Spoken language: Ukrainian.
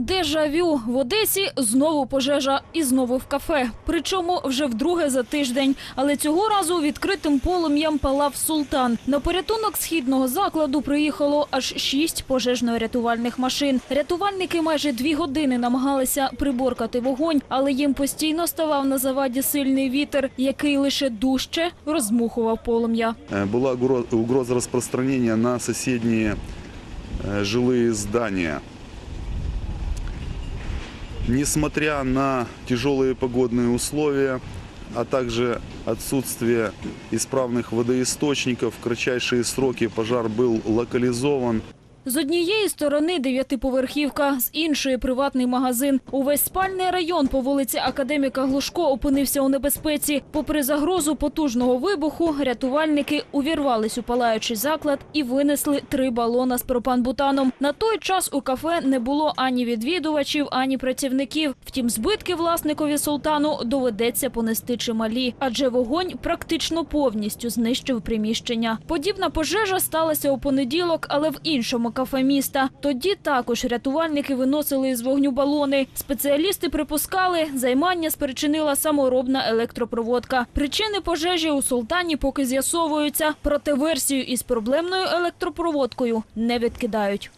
Дежавю в Одесі знову пожежа і знову в кафе. Причому вже вдруге за тиждень. Але цього разу відкритим полум'ям палав султан. На порятунок східного закладу приїхало аж шість пожежно-рятувальних машин. Рятувальники майже дві години намагалися приборкати вогонь, але їм постійно ставав на заваді сильний вітер, який лише дужче розмухував полум'я. Э, Была угро- угроза распространения на соседние э, жилые здания. Несмотря на тяжелые погодные условия, а также отсутствие исправных водоисточников, в кратчайшие сроки пожар был локализован. З однієї сторони дев'ятиповерхівка, з іншої приватний магазин. Увесь спальний район по вулиці Академіка Глушко опинився у небезпеці. Попри загрозу потужного вибуху, рятувальники увірвались у палаючий заклад і винесли три балона з пропанбутаном. На той час у кафе не було ані відвідувачів, ані працівників. Втім, збитки власникові султану доведеться понести чималі, адже вогонь практично повністю знищив приміщення. Подібна пожежа сталася у понеділок, але в іншому кафе міста. Тоді також рятувальники виносили із вогню балони. Спеціалісти припускали, займання спричинила саморобна електропроводка. Причини пожежі у султані поки з'ясовуються, проте версію із проблемною електропроводкою не відкидають.